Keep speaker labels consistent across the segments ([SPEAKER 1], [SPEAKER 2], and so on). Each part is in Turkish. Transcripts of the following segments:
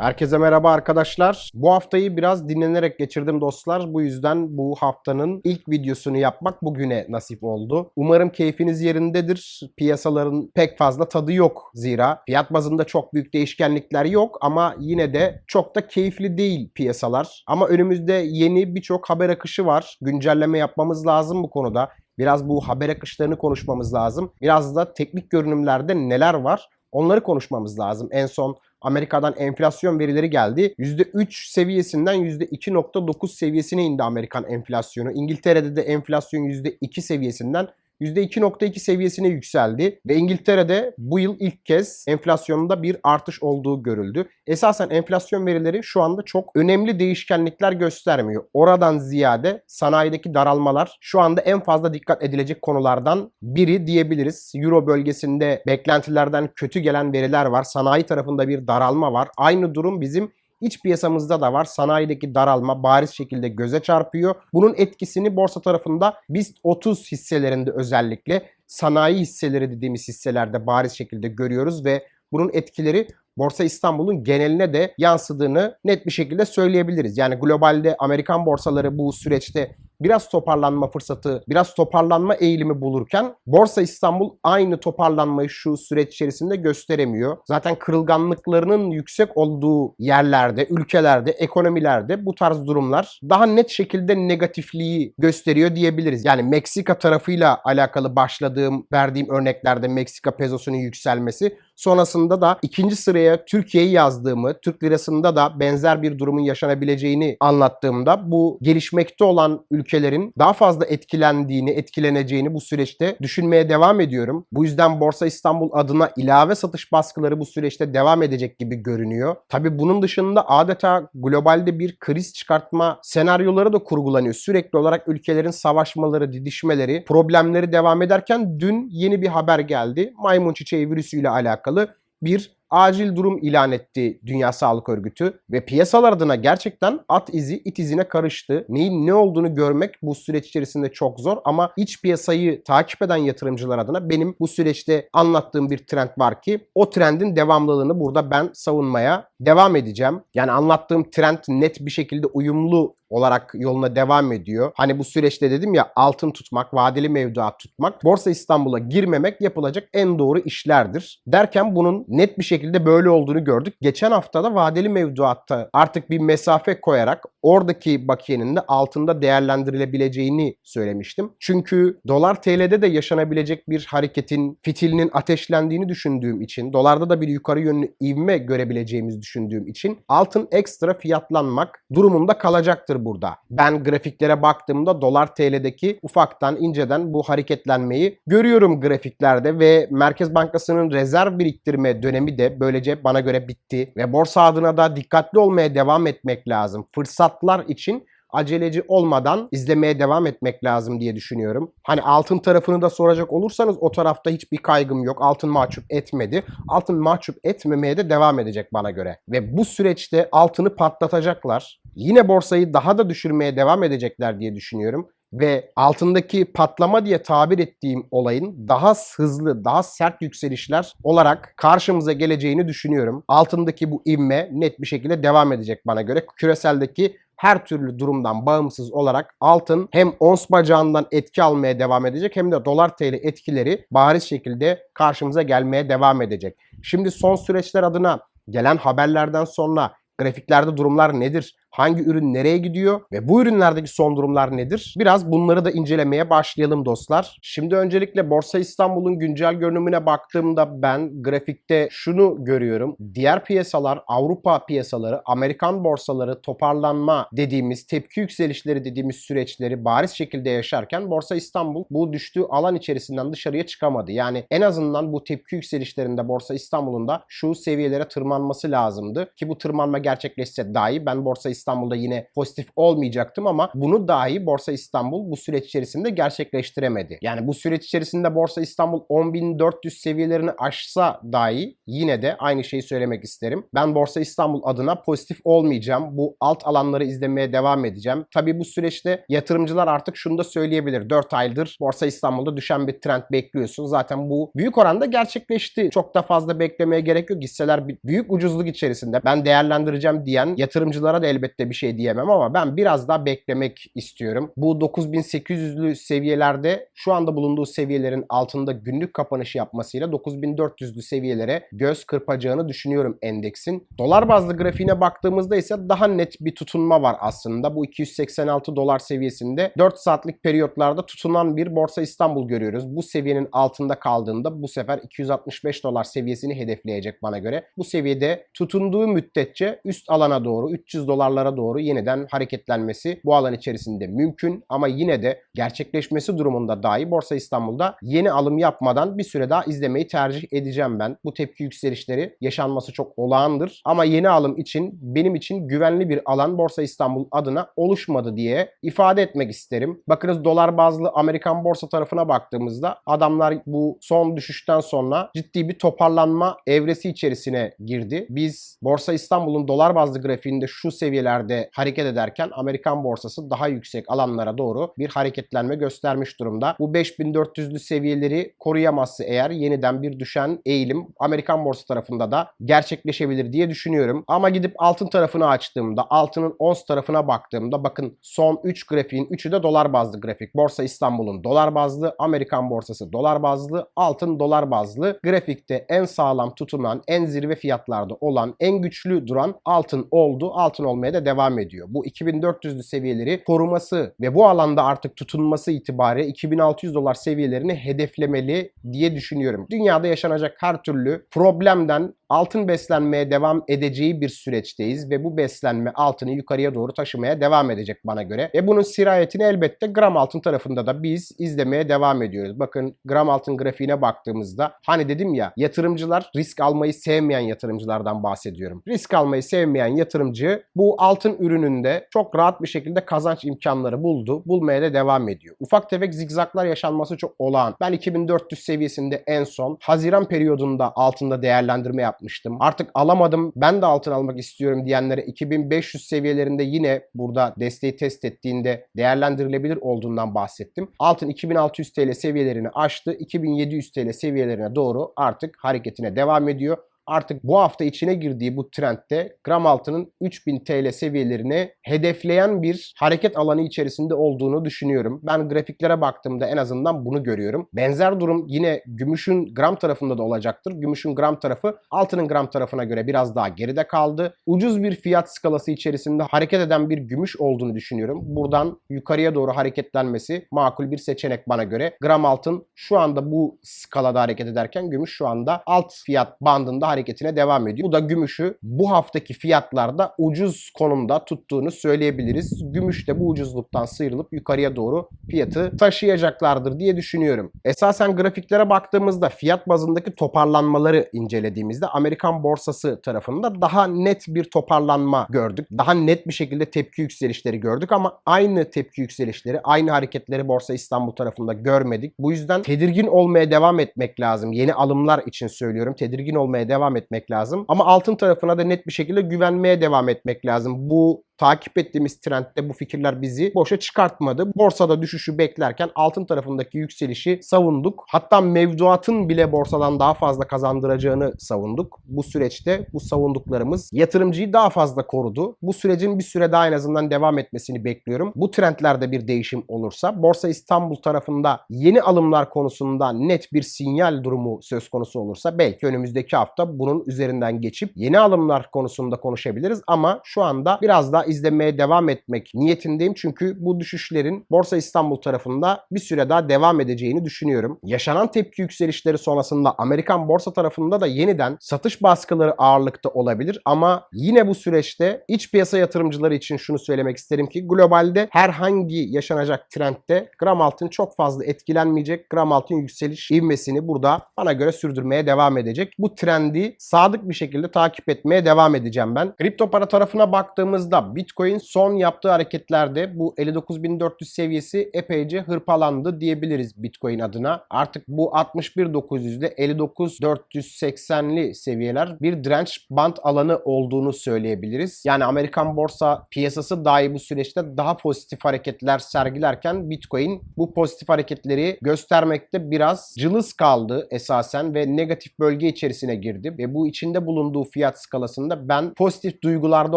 [SPEAKER 1] Herkese merhaba arkadaşlar. Bu haftayı biraz dinlenerek geçirdim dostlar. Bu yüzden bu haftanın ilk videosunu yapmak bugüne nasip oldu. Umarım keyfiniz yerindedir. Piyasaların pek fazla tadı yok zira. Fiyat bazında çok büyük değişkenlikler yok ama yine de çok da keyifli değil piyasalar. Ama önümüzde yeni birçok haber akışı var. Güncelleme yapmamız lazım bu konuda. Biraz bu haber akışlarını konuşmamız lazım. Biraz da teknik görünümlerde neler var onları konuşmamız lazım. En son Amerika'dan enflasyon verileri geldi. %3 seviyesinden %2.9 seviyesine indi Amerikan enflasyonu. İngiltere'de de enflasyon %2 seviyesinden %2.2 seviyesine yükseldi ve İngiltere'de bu yıl ilk kez enflasyonda bir artış olduğu görüldü. Esasen enflasyon verileri şu anda çok önemli değişkenlikler göstermiyor. Oradan ziyade sanayideki daralmalar şu anda en fazla dikkat edilecek konulardan biri diyebiliriz. Euro bölgesinde beklentilerden kötü gelen veriler var. Sanayi tarafında bir daralma var. Aynı durum bizim İç piyasamızda da var. Sanayideki daralma bariz şekilde göze çarpıyor. Bunun etkisini borsa tarafında BIST 30 hisselerinde özellikle sanayi hisseleri dediğimiz hisselerde bariz şekilde görüyoruz ve bunun etkileri Borsa İstanbul'un geneline de yansıdığını net bir şekilde söyleyebiliriz. Yani globalde Amerikan borsaları bu süreçte biraz toparlanma fırsatı, biraz toparlanma eğilimi bulurken Borsa İstanbul aynı toparlanmayı şu süreç içerisinde gösteremiyor. Zaten kırılganlıklarının yüksek olduğu yerlerde, ülkelerde, ekonomilerde bu tarz durumlar daha net şekilde negatifliği gösteriyor diyebiliriz. Yani Meksika tarafıyla alakalı başladığım, verdiğim örneklerde Meksika pezosunun yükselmesi Sonrasında da ikinci sıraya Türkiye'yi yazdığımı, Türk lirasında da benzer bir durumun yaşanabileceğini anlattığımda bu gelişmekte olan ülkelerin daha fazla etkilendiğini, etkileneceğini bu süreçte düşünmeye devam ediyorum. Bu yüzden Borsa İstanbul adına ilave satış baskıları bu süreçte devam edecek gibi görünüyor. Tabii bunun dışında adeta globalde bir kriz çıkartma senaryoları da kurgulanıyor. Sürekli olarak ülkelerin savaşmaları, didişmeleri, problemleri devam ederken dün yeni bir haber geldi. Maymun çiçeği virüsüyle alakalı alakalı bir acil durum ilan etti Dünya Sağlık Örgütü ve piyasalar adına gerçekten at izi it izine karıştı. Neyin ne olduğunu görmek bu süreç içerisinde çok zor ama iç piyasayı takip eden yatırımcılar adına benim bu süreçte anlattığım bir trend var ki o trendin devamlılığını burada ben savunmaya devam edeceğim. Yani anlattığım trend net bir şekilde uyumlu olarak yoluna devam ediyor. Hani bu süreçte dedim ya altın tutmak, vadeli mevduat tutmak, Borsa İstanbul'a girmemek yapılacak en doğru işlerdir. Derken bunun net bir şekilde böyle olduğunu gördük. Geçen haftada vadeli mevduatta artık bir mesafe koyarak oradaki bakiyenin de altında değerlendirilebileceğini söylemiştim. Çünkü dolar TL'de de yaşanabilecek bir hareketin fitilinin ateşlendiğini düşündüğüm için, dolarda da bir yukarı yönlü ivme görebileceğimizi düşündüğüm için altın ekstra fiyatlanmak durumunda kalacaktır burada. Ben grafiklere baktığımda dolar TL'deki ufaktan inceden bu hareketlenmeyi görüyorum grafiklerde ve Merkez Bankası'nın rezerv biriktirme dönemi de böylece bana göre bitti ve borsa adına da dikkatli olmaya devam etmek lazım. Fırsatlar için aceleci olmadan izlemeye devam etmek lazım diye düşünüyorum. Hani altın tarafını da soracak olursanız o tarafta hiçbir kaygım yok. Altın mahcup etmedi. Altın mahcup etmemeye de devam edecek bana göre. Ve bu süreçte altını patlatacaklar. Yine borsayı daha da düşürmeye devam edecekler diye düşünüyorum ve altındaki patlama diye tabir ettiğim olayın daha hızlı, daha sert yükselişler olarak karşımıza geleceğini düşünüyorum. Altındaki bu ivme net bir şekilde devam edecek bana göre. Küreseldeki her türlü durumdan bağımsız olarak altın hem ons bacağından etki almaya devam edecek hem de dolar TL etkileri bariz şekilde karşımıza gelmeye devam edecek. Şimdi son süreçler adına gelen haberlerden sonra grafiklerde durumlar nedir? Hangi ürün nereye gidiyor ve bu ürünlerdeki son durumlar nedir? Biraz bunları da incelemeye başlayalım dostlar. Şimdi öncelikle Borsa İstanbul'un güncel görünümüne baktığımda ben grafikte şunu görüyorum. Diğer piyasalar, Avrupa piyasaları, Amerikan borsaları toparlanma dediğimiz, tepki yükselişleri dediğimiz süreçleri bariz şekilde yaşarken Borsa İstanbul bu düştüğü alan içerisinden dışarıya çıkamadı. Yani en azından bu tepki yükselişlerinde Borsa İstanbul'un da şu seviyelere tırmanması lazımdı ki bu tırmanma gerçekleşse dahi ben Borsa İstanbul'un İstanbul'da yine pozitif olmayacaktım ama bunu dahi Borsa İstanbul bu süreç içerisinde gerçekleştiremedi. Yani bu süreç içerisinde Borsa İstanbul 10.400 seviyelerini aşsa dahi yine de aynı şeyi söylemek isterim. Ben Borsa İstanbul adına pozitif olmayacağım. Bu alt alanları izlemeye devam edeceğim. Tabii bu süreçte yatırımcılar artık şunu da söyleyebilir. 4 aydır Borsa İstanbul'da düşen bir trend bekliyorsun. Zaten bu büyük oranda gerçekleşti. Çok da fazla beklemeye gerek yok. Hisseler büyük ucuzluk içerisinde. Ben değerlendireceğim diyen yatırımcılara da elbette bir şey diyemem ama ben biraz daha beklemek istiyorum. Bu 9800'lü seviyelerde şu anda bulunduğu seviyelerin altında günlük kapanışı yapmasıyla 9400'lü seviyelere göz kırpacağını düşünüyorum endeksin. Dolar bazlı grafiğine baktığımızda ise daha net bir tutunma var aslında. Bu 286 dolar seviyesinde 4 saatlik periyotlarda tutunan bir Borsa İstanbul görüyoruz. Bu seviyenin altında kaldığında bu sefer 265 dolar seviyesini hedefleyecek bana göre. Bu seviyede tutunduğu müddetçe üst alana doğru 300 dolarlara doğru yeniden hareketlenmesi bu alan içerisinde mümkün ama yine de gerçekleşmesi durumunda dahi Borsa İstanbul'da yeni alım yapmadan bir süre daha izlemeyi tercih edeceğim ben. Bu tepki yükselişleri yaşanması çok olağandır ama yeni alım için benim için güvenli bir alan Borsa İstanbul adına oluşmadı diye ifade etmek isterim. Bakınız dolar bazlı Amerikan borsa tarafına baktığımızda adamlar bu son düşüşten sonra ciddi bir toparlanma evresi içerisine girdi. Biz Borsa İstanbul'un dolar bazlı grafiğinde şu seviyelerde hareket ederken Amerikan borsası daha yüksek alanlara doğru bir hareketlenme göstermiş durumda. Bu 5400'lü seviyeleri koruyamazsa eğer yeniden bir düşen eğilim Amerikan borsa tarafında da gerçekleşebilir diye düşünüyorum. Ama gidip altın tarafını açtığımda, altının ons tarafına baktığımda bakın son 3 grafiğin 3'ü de dolar bazlı grafik. Borsa İstanbul'un dolar bazlı, Amerikan borsası dolar bazlı, altın dolar bazlı. Grafikte en sağlam tutunan, en zirve fiyatlarda olan, en güçlü duran altın oldu. Altın olmaya da devam ediyor. Bu 2400'lü seviyeleri koruması ve bu alanda artık tutunması itibariyle 2600 dolar seviyelerini hedeflemeli diye düşünüyorum. Dünyada yaşanacak her türlü problemden altın beslenmeye devam edeceği bir süreçteyiz ve bu beslenme altını yukarıya doğru taşımaya devam edecek bana göre. Ve bunun sirayetini elbette gram altın tarafında da biz izlemeye devam ediyoruz. Bakın gram altın grafiğine baktığımızda hani dedim ya yatırımcılar risk almayı sevmeyen yatırımcılardan bahsediyorum. Risk almayı sevmeyen yatırımcı bu altın ürününde çok rahat bir şekilde kazanç imkanları buldu. Bulmaya da devam ediyor. Ufak tefek zigzaklar yaşanması çok olağan. Ben 2400 seviyesinde en son Haziran periyodunda altında değerlendirme yapmıştım. Artık alamadım ben de altın almak istiyorum diyenlere 2500 seviyelerinde yine burada desteği test ettiğinde değerlendirilebilir olduğundan bahsettim. Altın 2600 TL seviyelerini aştı. 2700 TL seviyelerine doğru artık hareketine devam ediyor artık bu hafta içine girdiği bu trendte gram altının 3000 TL seviyelerini hedefleyen bir hareket alanı içerisinde olduğunu düşünüyorum. Ben grafiklere baktığımda en azından bunu görüyorum. Benzer durum yine gümüşün gram tarafında da olacaktır. Gümüşün gram tarafı altının gram tarafına göre biraz daha geride kaldı. Ucuz bir fiyat skalası içerisinde hareket eden bir gümüş olduğunu düşünüyorum. Buradan yukarıya doğru hareketlenmesi makul bir seçenek bana göre. Gram altın şu anda bu skalada hareket ederken gümüş şu anda alt fiyat bandında hareket hareketine devam ediyor. Bu da gümüşü bu haftaki fiyatlarda ucuz konumda tuttuğunu söyleyebiliriz. Gümüş de bu ucuzluktan sıyrılıp yukarıya doğru fiyatı taşıyacaklardır diye düşünüyorum. Esasen grafiklere baktığımızda fiyat bazındaki toparlanmaları incelediğimizde Amerikan borsası tarafında daha net bir toparlanma gördük. Daha net bir şekilde tepki yükselişleri gördük ama aynı tepki yükselişleri, aynı hareketleri Borsa İstanbul tarafında görmedik. Bu yüzden tedirgin olmaya devam etmek lazım. Yeni alımlar için söylüyorum. Tedirgin olmaya devam devam etmek lazım. Ama altın tarafına da net bir şekilde güvenmeye devam etmek lazım. Bu takip ettiğimiz trendde bu fikirler bizi boşa çıkartmadı. Borsada düşüşü beklerken altın tarafındaki yükselişi savunduk. Hatta mevduatın bile borsadan daha fazla kazandıracağını savunduk. Bu süreçte bu savunduklarımız yatırımcıyı daha fazla korudu. Bu sürecin bir süre daha en azından devam etmesini bekliyorum. Bu trendlerde bir değişim olursa Borsa İstanbul tarafında yeni alımlar konusunda net bir sinyal durumu söz konusu olursa belki önümüzdeki hafta bunun üzerinden geçip yeni alımlar konusunda konuşabiliriz ama şu anda biraz daha izlemeye devam etmek niyetindeyim. Çünkü bu düşüşlerin Borsa İstanbul tarafında bir süre daha devam edeceğini düşünüyorum. Yaşanan tepki yükselişleri sonrasında Amerikan borsa tarafında da yeniden satış baskıları ağırlıkta olabilir ama yine bu süreçte iç piyasa yatırımcıları için şunu söylemek isterim ki globalde herhangi yaşanacak trendte gram altın çok fazla etkilenmeyecek. Gram altın yükseliş ivmesini burada bana göre sürdürmeye devam edecek. Bu trendi sadık bir şekilde takip etmeye devam edeceğim ben. Kripto para tarafına baktığımızda Bitcoin son yaptığı hareketlerde bu 59.400 seviyesi epeyce hırpalandı diyebiliriz Bitcoin adına. Artık bu 61.900'de 59.480'li seviyeler bir direnç band alanı olduğunu söyleyebiliriz. Yani Amerikan borsa piyasası dahi bu süreçte daha pozitif hareketler sergilerken Bitcoin bu pozitif hareketleri göstermekte biraz cılız kaldı esasen ve negatif bölge içerisine girdi ve bu içinde bulunduğu fiyat skalasında ben pozitif duygularda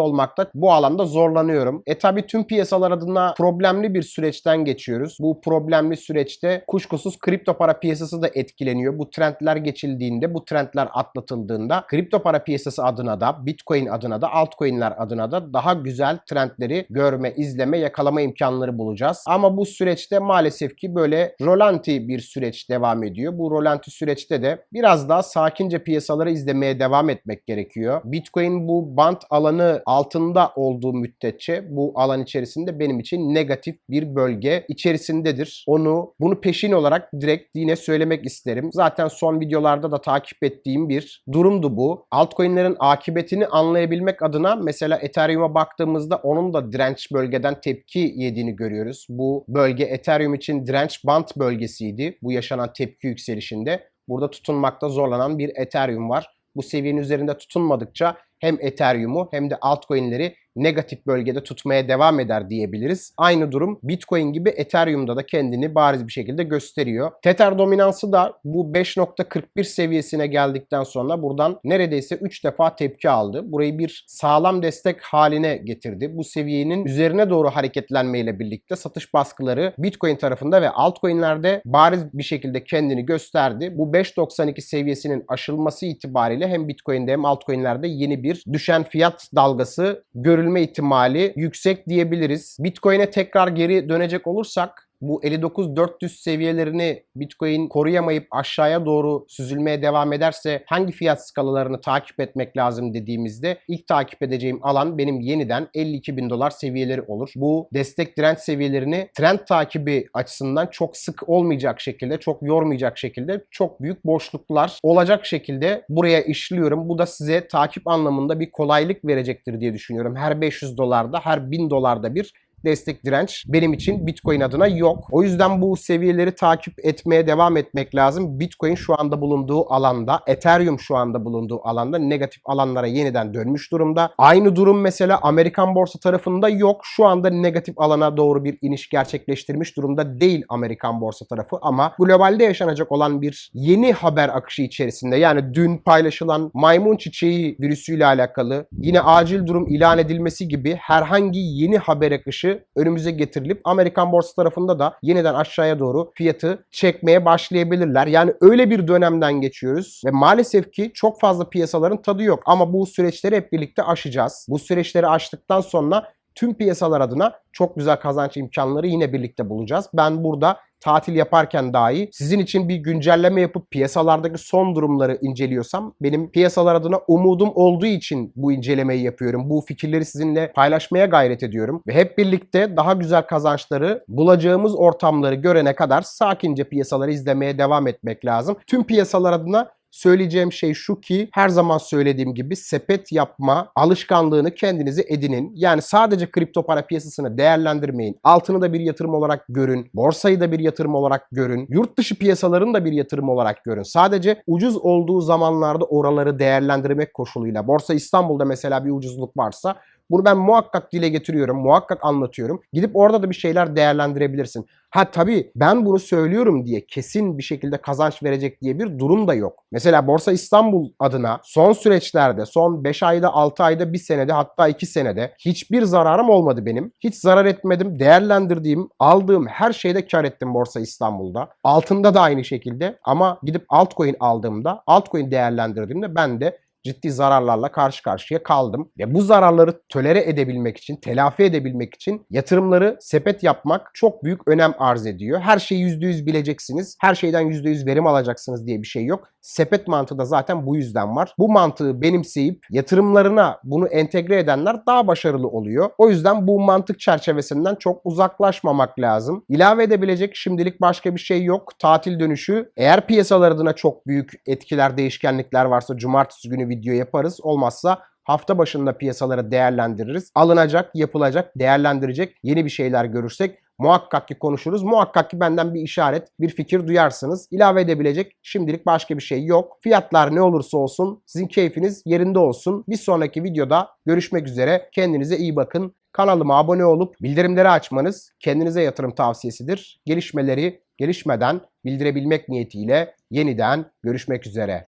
[SPEAKER 1] olmakta bu alanda zorlanıyorum. E tabi tüm piyasalar adına problemli bir süreçten geçiyoruz. Bu problemli süreçte kuşkusuz kripto para piyasası da etkileniyor. Bu trendler geçildiğinde, bu trendler atlatıldığında kripto para piyasası adına da, Bitcoin adına da, altcoin'ler adına da daha güzel trendleri görme, izleme, yakalama imkanları bulacağız. Ama bu süreçte maalesef ki böyle rolanti bir süreç devam ediyor. Bu rolanti süreçte de biraz daha sakince piyasaları izlemeye devam etmek gerekiyor. Bitcoin bu band alanı altında olduğu müddetçe bu alan içerisinde benim için negatif bir bölge içerisindedir. Onu bunu peşin olarak direkt yine söylemek isterim. Zaten son videolarda da takip ettiğim bir durumdu bu. Altcoin'lerin akıbetini anlayabilmek adına mesela Ethereum'a baktığımızda onun da direnç bölgeden tepki yediğini görüyoruz. Bu bölge Ethereum için direnç band bölgesiydi. Bu yaşanan tepki yükselişinde. Burada tutunmakta zorlanan bir Ethereum var. Bu seviyenin üzerinde tutunmadıkça hem Ethereum'u hem de altcoin'leri negatif bölgede tutmaya devam eder diyebiliriz. Aynı durum Bitcoin gibi Ethereum'da da kendini bariz bir şekilde gösteriyor. Tether dominansı da bu 5.41 seviyesine geldikten sonra buradan neredeyse 3 defa tepki aldı. Burayı bir sağlam destek haline getirdi. Bu seviyenin üzerine doğru hareketlenmeyle birlikte satış baskıları Bitcoin tarafında ve altcoin'lerde bariz bir şekilde kendini gösterdi. Bu 5.92 seviyesinin aşılması itibariyle hem Bitcoin'de hem altcoin'lerde yeni bir düşen fiyat dalgası görülmektedir görülme ihtimali yüksek diyebiliriz. Bitcoin'e tekrar geri dönecek olursak bu 59-400 seviyelerini Bitcoin koruyamayıp aşağıya doğru süzülmeye devam ederse hangi fiyat skalalarını takip etmek lazım dediğimizde ilk takip edeceğim alan benim yeniden 52 bin dolar seviyeleri olur. Bu destek direnç seviyelerini trend takibi açısından çok sık olmayacak şekilde, çok yormayacak şekilde çok büyük boşluklar olacak şekilde buraya işliyorum. Bu da size takip anlamında bir kolaylık verecektir diye düşünüyorum. Her 500 dolarda, her 1000 dolarda bir destek direnç benim için Bitcoin adına yok. O yüzden bu seviyeleri takip etmeye devam etmek lazım. Bitcoin şu anda bulunduğu alanda, Ethereum şu anda bulunduğu alanda negatif alanlara yeniden dönmüş durumda. Aynı durum mesela Amerikan borsa tarafında yok. Şu anda negatif alana doğru bir iniş gerçekleştirmiş durumda değil Amerikan borsa tarafı ama globalde yaşanacak olan bir yeni haber akışı içerisinde yani dün paylaşılan maymun çiçeği virüsüyle alakalı yine acil durum ilan edilmesi gibi herhangi yeni haber akışı önümüze getirilip Amerikan borsa tarafında da yeniden aşağıya doğru fiyatı çekmeye başlayabilirler. Yani öyle bir dönemden geçiyoruz ve maalesef ki çok fazla piyasaların tadı yok ama bu süreçleri hep birlikte aşacağız. Bu süreçleri aştıktan sonra tüm piyasalar adına çok güzel kazanç imkanları yine birlikte bulacağız. Ben burada tatil yaparken dahi sizin için bir güncelleme yapıp piyasalardaki son durumları inceliyorsam benim piyasalar adına umudum olduğu için bu incelemeyi yapıyorum. Bu fikirleri sizinle paylaşmaya gayret ediyorum ve hep birlikte daha güzel kazançları bulacağımız ortamları görene kadar sakince piyasaları izlemeye devam etmek lazım. Tüm piyasalar adına Söyleyeceğim şey şu ki her zaman söylediğim gibi sepet yapma alışkanlığını kendinize edinin. Yani sadece kripto para piyasasını değerlendirmeyin. Altını da bir yatırım olarak görün. Borsayı da bir yatırım olarak görün. Yurt dışı piyasalarını da bir yatırım olarak görün. Sadece ucuz olduğu zamanlarda oraları değerlendirmek koşuluyla. Borsa İstanbul'da mesela bir ucuzluk varsa bunu ben muhakkak dile getiriyorum, muhakkak anlatıyorum. Gidip orada da bir şeyler değerlendirebilirsin. Ha tabii ben bunu söylüyorum diye kesin bir şekilde kazanç verecek diye bir durum da yok. Mesela Borsa İstanbul adına son süreçlerde, son 5 ayda, 6 ayda, 1 senede hatta 2 senede hiçbir zararım olmadı benim. Hiç zarar etmedim. Değerlendirdiğim, aldığım her şeyde kar ettim Borsa İstanbul'da. Altında da aynı şekilde ama gidip altcoin aldığımda, altcoin değerlendirdiğimde ben de ciddi zararlarla karşı karşıya kaldım. Ve bu zararları tölere edebilmek için, telafi edebilmek için yatırımları sepet yapmak çok büyük önem arz ediyor. Her şeyi %100 bileceksiniz. Her şeyden %100 verim alacaksınız diye bir şey yok. Sepet mantığı da zaten bu yüzden var. Bu mantığı benimseyip yatırımlarına bunu entegre edenler daha başarılı oluyor. O yüzden bu mantık çerçevesinden çok uzaklaşmamak lazım. İlave edebilecek şimdilik başka bir şey yok. Tatil dönüşü eğer piyasalar adına çok büyük etkiler, değişkenlikler varsa cumartesi günü video yaparız. Olmazsa hafta başında piyasaları değerlendiririz. Alınacak, yapılacak, değerlendirecek yeni bir şeyler görürsek muhakkak ki konuşuruz. Muhakkak ki benden bir işaret, bir fikir duyarsınız. İlave edebilecek şimdilik başka bir şey yok. Fiyatlar ne olursa olsun sizin keyfiniz yerinde olsun. Bir sonraki videoda görüşmek üzere. Kendinize iyi bakın. Kanalıma abone olup bildirimleri açmanız kendinize yatırım tavsiyesidir. Gelişmeleri gelişmeden bildirebilmek niyetiyle yeniden görüşmek üzere.